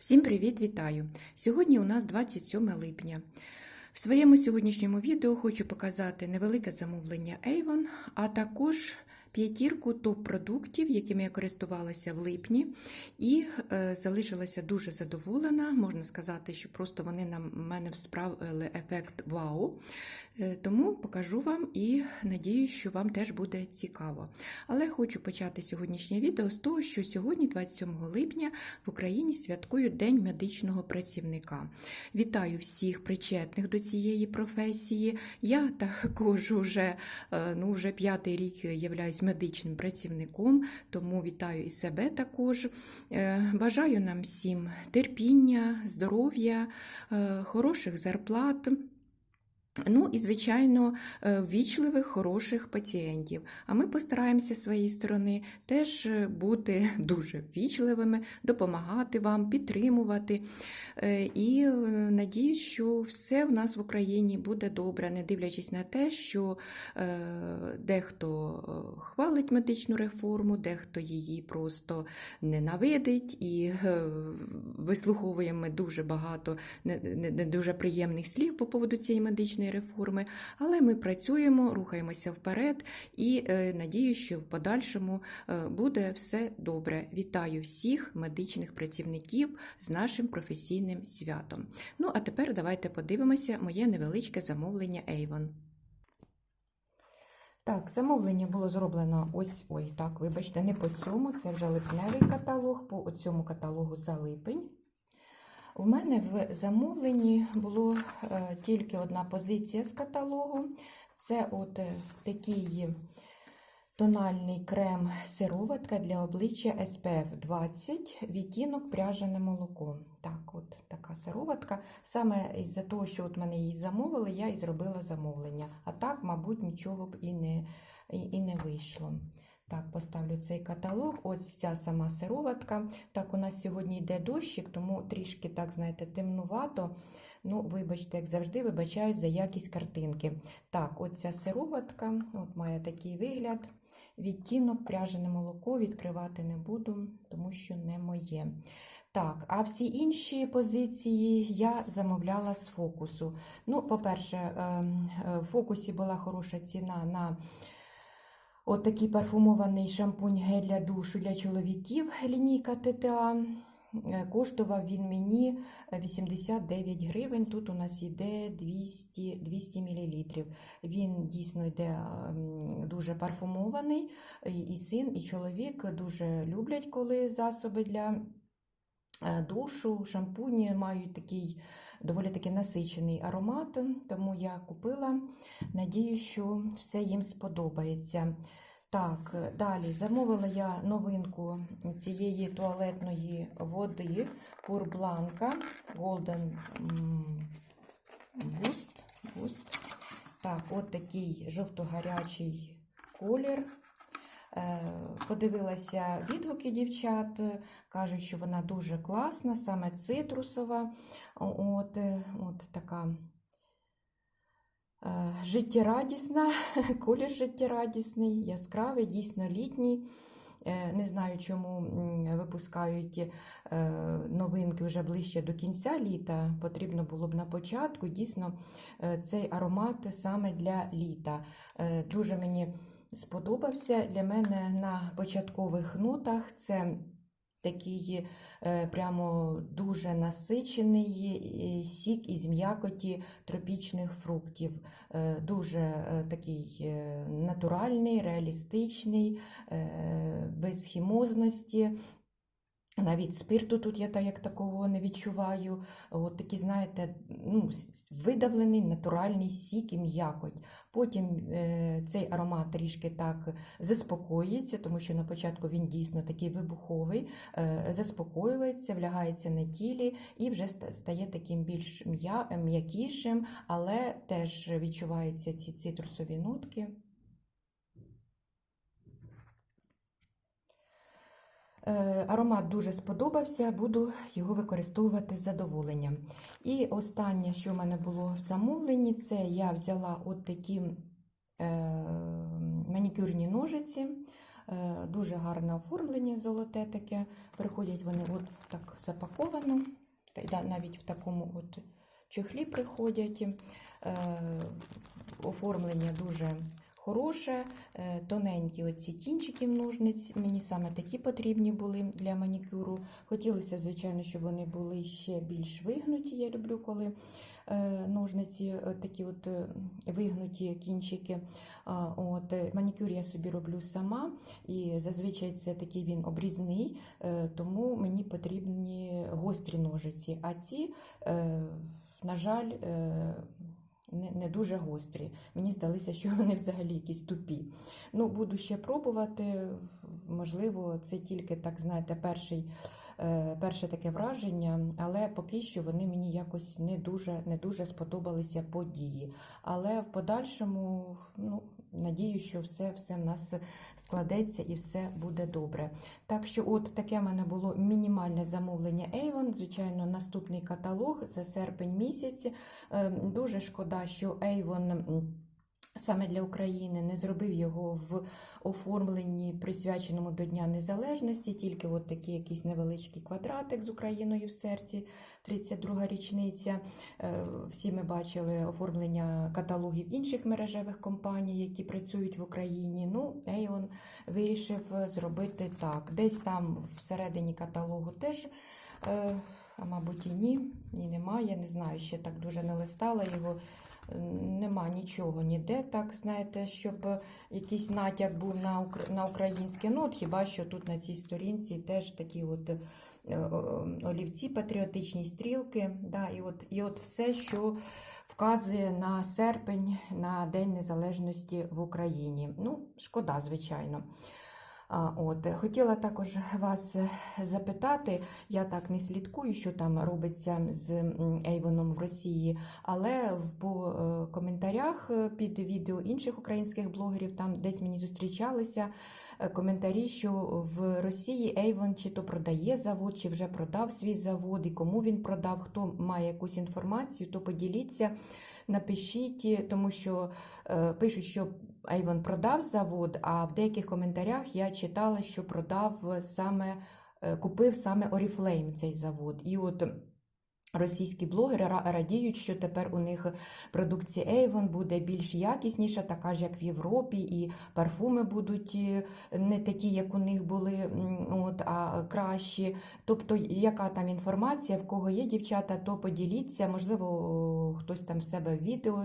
Всім привіт, вітаю! Сьогодні у нас 27 липня. В своєму сьогоднішньому відео хочу показати невелике замовлення Avon, а також п'ятірку топ-продуктів, якими я користувалася в липні, і е, залишилася дуже задоволена. Можна сказати, що просто вони на мене справили ефект вау. Е, тому покажу вам і надіюсь, що вам теж буде цікаво. Але хочу почати сьогоднішнє відео з того, що сьогодні, 27 липня, в Україні святкують День медичного працівника. Вітаю всіх причетних до цієї професії. Я також вже, е, ну, вже п'ятий рік являюсь медичним працівником, тому вітаю і себе також. Е, Бажаю нам всім терпіння, здоров'я, е, хороших зарплат. Ну і, звичайно, е, ввічливих, хороших пацієнтів. А ми постараємося з своєї сторони теж бути дуже ввічливими, допомагати вам, підтримувати. Е, І е, надіюсь, що все в нас в Україні буде добре, не дивлячись на те, що е, дехто е, хвалить медичну реформу, дехто її просто ненавидить, і е, вислуховуємо дуже багато не дуже приємних слів по поводу цієї медичної реформи, але ми працюємо, рухаємося вперед і е, надію, що в подальшому е, буде все добре. Вітаю всіх медичних працівників з нашим професійним святом. Ну, а тепер давайте подивимося моє невеличке замовлення Avon. Так, замовлення було зроблено ось ой, так, вибачте, не по цьому, це вже липневий каталог, по цьому каталогу за липень. У мене в замовленні було е, тільки одна позиція з каталогу. Це от е, такий тональний крем сироватка для обличчя SPF 20, відтінок пряжене молоко. Так, от така сироватка. Саме із-за того, що от мене її замовили, я і зробила замовлення. А так, мабуть, нічого б і не, і не вийшло. Так, поставлю цей каталог. Ось ця сама сироватка. Так, у нас сьогодні йде дощик, тому трішки, так, знаєте, темнувато. Ну, вибачте, як завжди, вибачаюсь за якість картинки. Так, от ця сироватка от має такий вигляд. Відтінок, пряжене молоко відкривати не буду, тому що не моє. Так, а всі інші позиції я замовляла з фокусу. Ну, по-перше, в фокусі була хороша ціна на От такий парфумований шампунь гель для душу для чоловіків лінійка ТТА. Е, Коштував він мені 89 гривень. Тут у нас йде 200 200 мл. Він дійсно йде дуже парфумований. І син, і чоловік дуже люблять, коли засоби для душу, шампуні мають такий доволі таки насичений аромат, тому я купила. Надію, що все їм сподобається. Так, далі замовила я новинку цієї туалетної води Blanca Golden Boost. Boost. Так, от такий жовто-гарячий колір. Подивилася відгуки дівчат, кажуть, що вона дуже класна, саме цитрусова. От, от така життєрадісна, колір життєрадісний, яскравий, дійсно літній. Не знаю, чому випускають новинки вже ближче до кінця літа. Потрібно було б на початку. Дійсно, цей аромат саме для літа. Дуже мені сподобався. Для мене на початкових нотах це такий прямо дуже насичений сік із м'якоті тропічних фруктів. Дуже такий натуральний, реалістичний, без хімозності. Навіть спирту тут я так, як такого не відчуваю. От такий, знаєте, ну, видавлений натуральний сік і м'якоть. Потім е, цей аромат трішки так заспокоїться, тому що на початку він дійсно такий вибуховий, е, заспокоюється, влягається на тілі і вже стає таким більш м'якішим, але теж відчуваються ці цитрусові нотки. Аромат дуже сподобався, буду його використовувати з задоволенням. І останнє, що в мене було в замовленні, це я взяла от такі е, манікюрні ножиці Е, Дуже гарне оформлення золоте таке. Приходять вони от так запаковано, навіть в такому от чохлі приходять. Е, Оформлення дуже хороше, е, тоненькі оці кінчики ножниць. Мені саме такі потрібні були для манікюру. Хотілося, звичайно, щоб вони були ще більш вигнуті. Я люблю, коли е, ножниці е, такі от вигнуті кінчики. От, манікюр я собі роблю сама, і зазвичай це такий він обрізний, тому мені потрібні гострі ножиці. А ці, на жаль, не, не дуже гострі. Мені здалося, що вони взагалі якісь тупі. Ну, буду ще пробувати. Можливо, це тільки так, знаєте, перший, е, перше таке враження, але поки що вони мені якось не дуже, не дуже сподобалися події. Але в подальшому, ну, надію, що все, все в нас складеться і все буде добре. Так що, от таке в мене було мінімальне замовлення Avon. Звичайно, наступний каталог за серпень місяць. Е, Дуже шкода, що Avon саме для України не зробив його в оформленні, присвяченому до Дня Незалежності, тільки от такий якийсь невеличкий квадратик з Україною в серці, 32-га річниця. Е, Всі ми бачили оформлення каталогів інших мережевих компаній, які працюють в Україні. Ну, Avon вирішив зробити так. Десь там всередині каталогу теж. е, А мабуть, і ні, ні, немає. Не знаю, ще так дуже не листала його. Нема нічого ніде, так знаєте, щоб якийсь натяк був на на українське. Ну, от хіба що тут на цій сторінці теж такі от е, е, олівці, патріотичні стрілки. Да, і, от, і от все, що вказує на серпень, на День Незалежності в Україні. Ну, шкода, звичайно. От, хотіла також вас е, запитати, я так не слідкую, що там робиться з Ейвоном в Росії, але по е, коментарях е, під відео інших українських блогерів там десь мені зустрічалися коментарі, що в Росії Ейвон чи то продає завод, чи вже продав свій завод, і кому він продав, хто має якусь інформацію, то поділіться. Напишіть, тому що пишуть, що Ейвон продав завод, а в деяких коментарях я читала, що продав саме, е, купив саме Oriflame цей завод. І от російські блогери радіють, що тепер у них продукція Avon буде більш якісніша, така ж, як в Європі, і парфуми будуть е, не такі, як у них були, от, а кращі. Тобто, яка там інформація, в кого є дівчата, то поділіться. Можливо, хтось там в себе відео.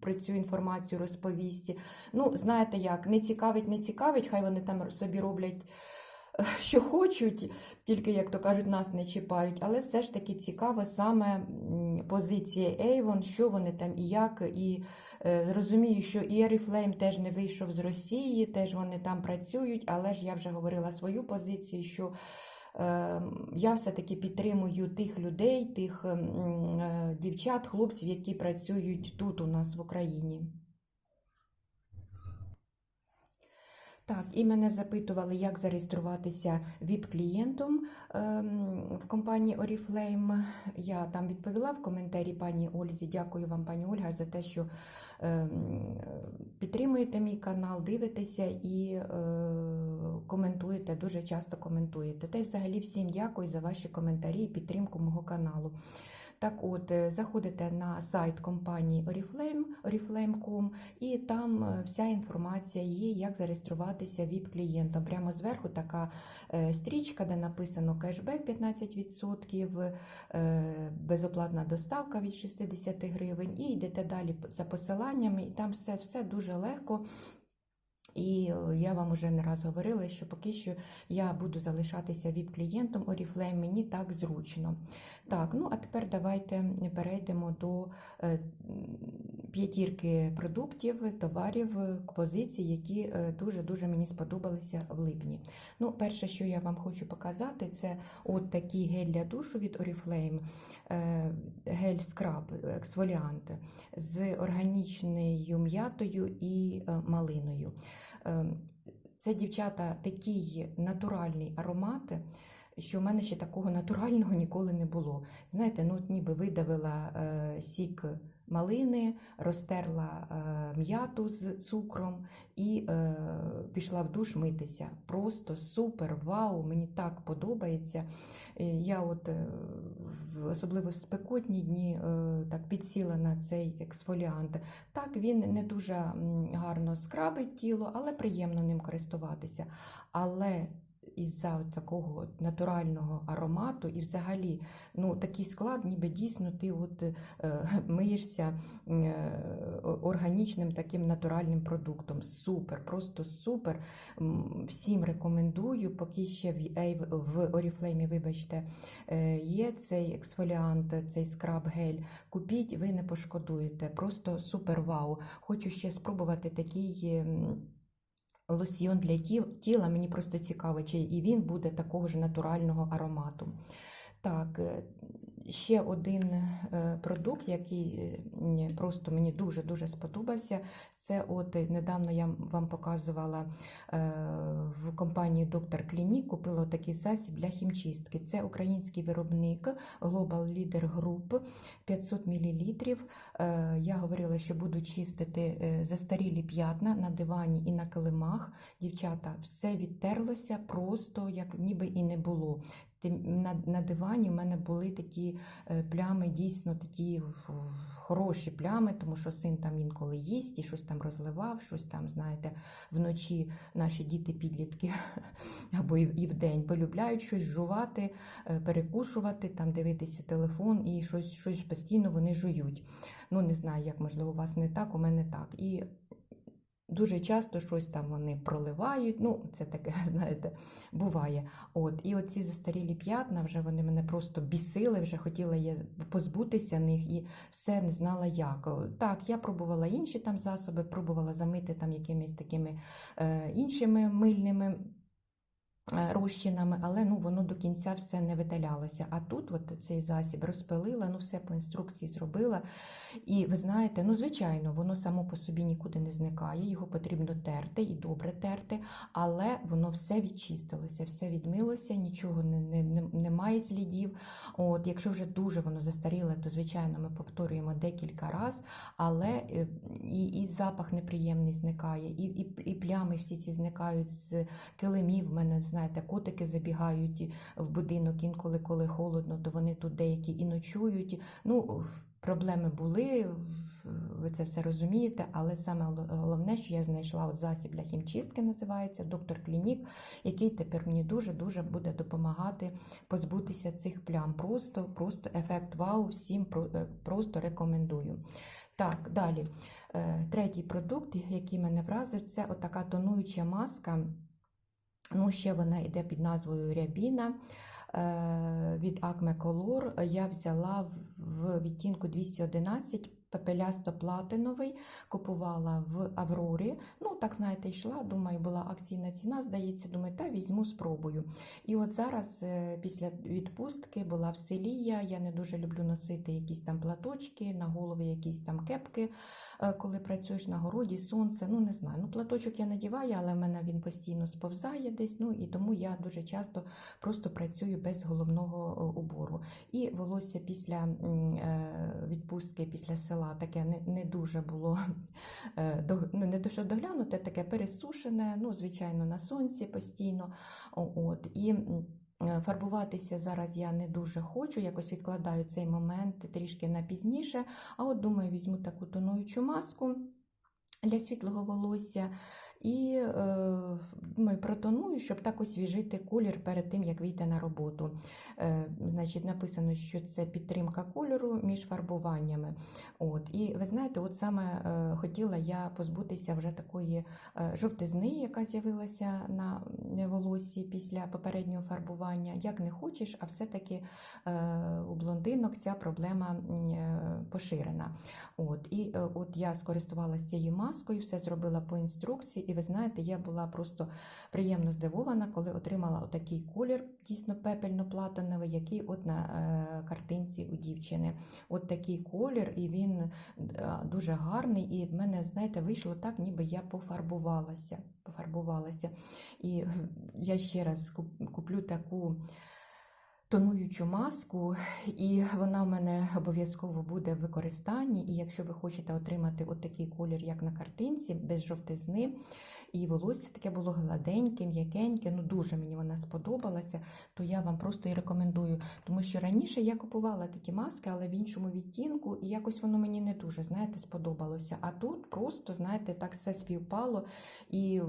Про цю інформацію розповість. Ну, знаєте як, не цікавить, не цікавить, хай вони там собі роблять, е, що хочуть, тільки, як то кажуть, нас не чіпають. Але все ж таки цікаво саме позиція Avon, що вони там і як. І е, розумію, що і Oriflame теж не вийшов з Росії, теж вони там працюють, але ж я вже говорила свою позицію, що я все-таки підтримую тих людей, тих е, дівчат, хлопців, які працюють тут у нас в Україні. Так, і мене запитували, як зареєструватися ВІП-клієнтом ем, в компанії Oriflame. Я там відповіла в коментарі пані Ользі. Дякую вам, пані Ольга, за те, що ем, підтримуєте мій канал, дивитеся і е, коментуєте, дуже часто коментуєте. Та й взагалі всім дякую за ваші коментарі і підтримку мого каналу. Так от, е, заходите на сайт компанії Oriflame, oriflame.com, і там е, вся інформація є, як зареєструватися ВІП-клієнтом. Прямо зверху така е, стрічка, де написано кешбек 15%, е, безоплатна доставка від 60 гривень, і йдете далі за посиланнями, і там все, все дуже легко. І е, я вам уже не раз говорила, що поки що я буду залишатися ВІП-клієнтом Oriflame, мені так зручно. Так, ну а тепер давайте перейдемо до е, п'ятірки продуктів, товарів, позицій, які е, дуже-дуже мені сподобалися в липні. Ну, перше, що я вам хочу показати, це от такий гель для душу від Oriflame, гель скраб, ексфоліант з органічною м'ятою і малиною. Е, Це, дівчата, такий натуральний аромат, що в мене ще такого натурального ніколи не було. Знаєте, ну ніби видавила е, сік малини, розтерла е, м'яту з цукром і е, пішла в душ митися. Просто супер, вау! Мені так подобається. Е, Я от особливо в спекотні дні так підсіла на цей ексфоліант. Так, він не дуже гарно скрабить тіло, але приємно ним користуватися. Але із-за такого натурального аромату і взагалі ну, такий склад, ніби дійсно ти от, е, миєшся е, органічним таким натуральним продуктом. Супер, просто супер. Всім рекомендую, поки ще в, Ей- в Oriflame, вибачте, е, є цей ексфоліант, цей скраб-гель. Купіть, ви не пошкодуєте. Просто супер вау. Хочу ще спробувати такий. Лосьйон для ті- тіла, мені просто цікаво, чи і він буде такого ж натурального аромату. Так, е, ще один е, продукт, який е, просто мені дуже-дуже сподобався. Це от е, недавно я вам показувала в компанії Доктор Клінік, купила такий засіб для хімчистки. Це український виробник Global Leader Group 500 мл. Я говорила, що буду чистити застарілі п'ятна на дивані і на килимах. Дівчата, все відтерлося просто як ніби і не було. На, на дивані в мене були такі е, плями, дійсно такі хороші плями, тому що син там інколи їсть і щось там розливав, щось там, знаєте, вночі наші діти-підлітки або і, і вдень полюбляють щось жувати, е, перекушувати, там дивитися телефон і щось, щось постійно вони жують. Ну, не знаю, як можливо, у вас не так, у мене так. І дуже часто щось там вони проливають. Ну, це таке, знаєте, буває. От, і оці застарілі п'ятна вже вони мене просто бісили, вже хотіла я позбутися них і все не знала як. Так, я пробувала інші там засоби, пробувала замити там якимись такими е, іншими мильними. Е, Розчинами, але ну воно до кінця все не видалялося. А тут от цей засіб розпилила, ну все по інструкції зробила. І ви знаєте, ну звичайно, воно само по собі нікуди не зникає, його потрібно терти і добре терти, але воно все відчистилося, все відмилося, нічого не, не, не, немає слідів. От, якщо вже дуже воно застаріле, то звичайно ми повторюємо декілька разів, але е, і, і запах неприємний зникає, і, і, і плями всі ці зникають з килимів. В мене, котики забігають в будинок інколи, коли холодно, то вони тут деякі і ночують. Ну, проблеми були, ви це все розумієте, але саме головне, що я знайшла от засіб для хімчистки, називається доктор Клінік, який тепер мені дуже-дуже буде допомагати позбутися цих плям. Просто, просто ефект вау, всім е, просто рекомендую. Так, далі. Е, Третій продукт, який мене вразив, це отака тонуюча маска. Ну, ще вона йде під назвою Рябіна е, від Acme Color. Я взяла в відтінку 211 пепелясто-платиновий, купувала в Аврорі. Ну, так, знаєте, йшла, думаю, була акційна ціна, здається, думаю, та візьму, спробую. І от зараз, е, після відпустки, була в селі я, я не дуже люблю носити якісь там платочки, на голові якісь там кепки, е, коли працюєш на городі, сонце, ну не знаю. Ну, платочок я надіваю, але в мене він постійно сповзає десь, ну і тому я дуже часто просто працюю без головного е, убору. І волосся після відпустки, після села таке не, не дуже було е, ну, не то, що доглянуте, таке пересушене, ну, звичайно, на сонці постійно. От. І е, фарбуватися зараз я не дуже хочу, якось відкладаю цей момент трішки на пізніше. А от думаю, візьму таку тонуючу маску. Для світлого волосся і е, думаю, протоную, щоб так освіжити колір перед тим, як вийти на роботу. Е, значить, написано, що це підтримка кольору між фарбуваннями. От. І ви знаєте, от саме е, хотіла я позбутися вже такої е, жовтизни, яка з'явилася на волосі після попереднього фарбування. Як не хочеш, а все-таки е, у блондинок ця проблема е, поширена. От. І е, от я скористувалася цією маскою, все зробила по інструкції, і ви знаєте, я була просто приємно здивована, коли отримала отакий колір, дійсно пепельно-платиновий, який от на е, картинці у дівчини. От такий колір, і він е, дуже гарний. І в мене, знаєте, вийшло так, ніби я пофарбувалася. пофарбувалася. І е, я ще раз куплю таку тонуючу маску, і вона в мене обов'язково буде в використанні. І якщо ви хочете отримати от такий колір, як на картинці, без жовтизни, і волосся таке було гладеньке, м'якеньке, ну дуже мені вона сподобалася, то я вам просто і рекомендую. Тому що раніше я купувала такі маски, але в іншому відтінку, і якось воно мені не дуже, знаєте, сподобалося. А тут просто, знаєте, так все співпало, і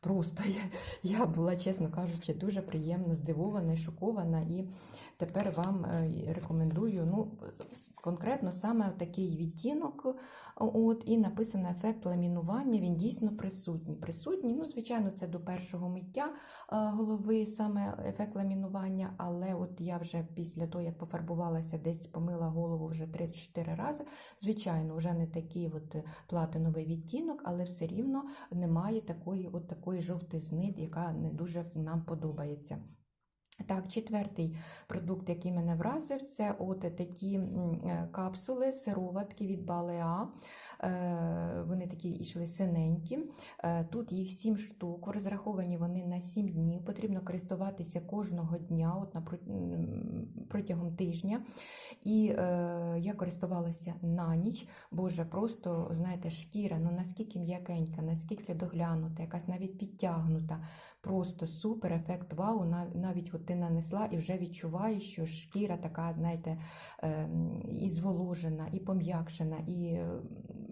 просто я, я була, чесно кажучи, дуже приємно здивована шокована. І тепер вам е, рекомендую. ну, Конкретно саме такий відтінок, от, і написано ефект ламінування, він дійсно присутній. Присутній, ну, звичайно, це до першого миття е, голови, саме ефект ламінування, але от я вже після того, як пофарбувалася, десь помила голову вже 3-4 рази. Звичайно, вже не такий от платиновий відтінок, але все рівно немає такої, от такої жовтизни, яка не дуже нам подобається. Так, четвертий продукт, який мене вразив, це от такі е, капсули, сироватки від Балеа. Е, Вони такі йшли синенькі. Е, Тут їх 7 штук, розраховані вони на 7 днів. Потрібно користуватися кожного дня, от протягом тижня. І е, я користувалася на ніч. Боже, просто знаєте, шкіра, ну наскільки м'якенька, наскільки доглянута, якась навіть підтягнута. Просто супер ефект вау. Навіть от ти нанесла і вже відчуваєш, що шкіра така, знаєте, ем, і зволожена, і пом'якшена, і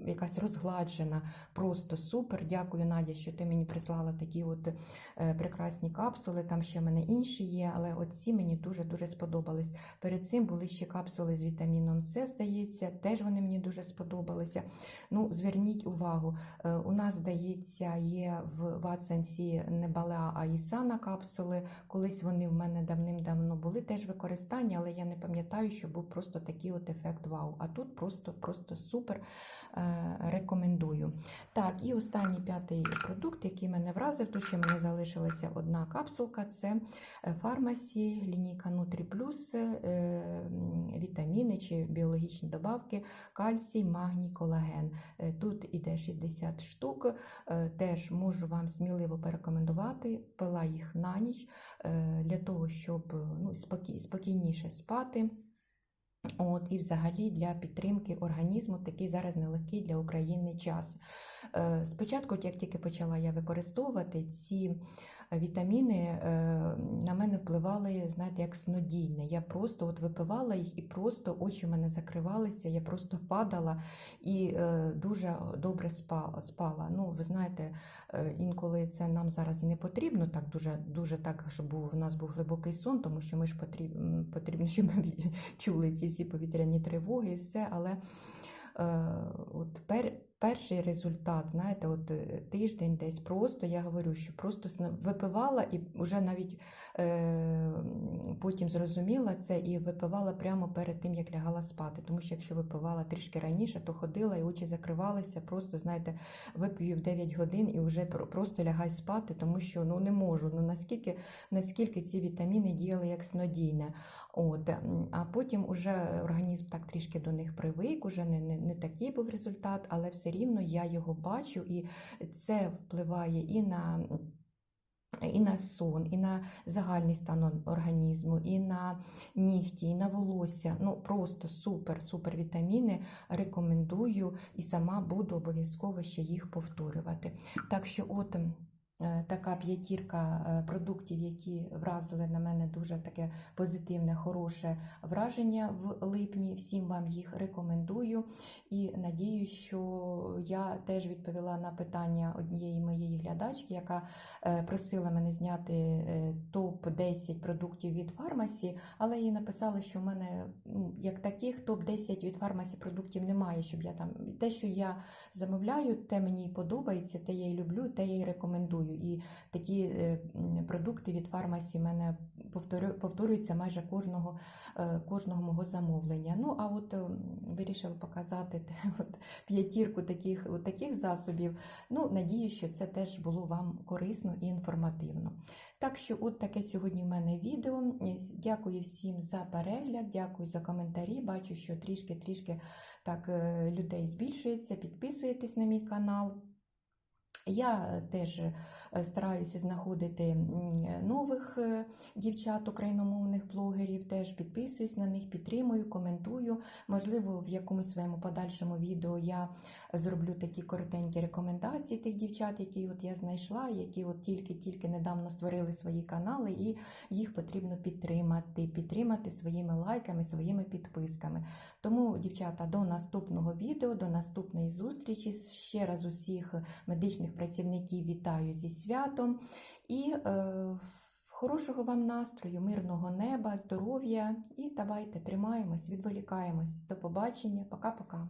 якась розгладжена. Просто супер. Дякую, Надя, що ти мені прислала такі от е, прекрасні капсули. Там ще в мене інші є, але от ці мені дуже-дуже сподобались. Перед цим були ще капсули з вітаміном С, здається, теж вони мені дуже сподобалися. Ну, зверніть увагу, е, у нас, здається, є в Ватсенсі не Балеа, а Ісана капсули. Колись вони в мене давним-давно були теж використання, але я не пам'ятаю, що був просто такий от ефект вау. А тут просто, просто супер е, рекомендую. Так, і останній п'ятий продукт, який мене вразив, то ще в мене залишилася одна капсулка. Це фармасі, лінійка Nutri Plus, е, вітаміни чи біологічні добавки, кальцій, магній, колаген. Е, Тут іде 60 штук. Е, Теж можу вам сміливо порекомендувати. Пила їх на ніч е, для того, щоб е, ну, спокій, спокійніше спати. От, і взагалі для підтримки організму такий зараз нелегкий для України час. Е, Спочатку, як тільки почала я використовувати ці вітаміни, е, на мене впливали, знаєте, як снодійне. Я просто от випивала їх і просто очі в мене закривалися, я просто падала і е, дуже добре спала. Ну, ви знаєте, е, інколи це нам зараз і не потрібно, так дуже, дуже так, щоб у нас був глибокий сон, тому що ми ж потрібно, потрібно щоб ми чули ці всі повітряні тривоги і все, але е, от пер, перший результат, знаєте, от е, тиждень десь просто, я говорю, що просто випивала і вже навіть е, потім зрозуміла це і випивала прямо перед тим, як лягала спати. Тому що якщо випивала трішки раніше, то ходила і очі закривалися, просто, знаєте, вип'ю в 9 годин і вже просто лягай спати, тому що ну не можу. Ну наскільки, наскільки ці вітаміни діяли як снодійне. От, а потім уже організм так трішки до них привик, уже не, не, не такий був результат, але все рівно я його бачу, і це впливає і на. І на сон, і на загальний стан організму, і на нігті, і на волосся. Ну просто супер, супер вітаміни. Рекомендую і сама буду обов'язково ще їх повторювати. Так що, от така п'ятірка е, продуктів, які вразили на мене дуже таке позитивне, хороше враження в липні. Всім вам їх рекомендую і надію, що я теж відповіла на питання однієї моєї глядачки, яка е, просила мене зняти е, топ-10 продуктів від фармасі, але їй написали, що в мене як таких топ-10 від фармасі продуктів немає, щоб я там те, що я замовляю, те мені подобається, те я і люблю, те я і рекомендую. І такі е, продукти від фармасі мене повторюються майже кожного, е, кожного мого замовлення. Ну а от е, вирішила показати от, п'ятірку таких, от таких засобів. Ну, надію, що це теж було вам корисно і інформативно. Так що, от таке сьогодні в мене відео. Дякую всім за перегляд, дякую за коментарі. Бачу, що трішки-трішки так людей збільшується. Підписуєтесь на мій канал. Я е, теж е, стараюся знаходити нових е, дівчат, україномовних блогерів, теж підписуюсь на них, підтримую, коментую. Можливо, в якомусь своєму подальшому відео я зроблю такі коротенькі рекомендації тих дівчат, які от я знайшла, які от тільки-тільки недавно створили свої канали, і їх потрібно підтримати, підтримати своїми лайками, своїми підписками. Тому, дівчата, до наступного відео, до наступної зустрічі. Ще раз усіх медичних працівників вітаю зі святом і е, хорошого вам настрою, мирного неба, здоров'я і давайте тримаємось, відволікаємось. До побачення, пока-пока.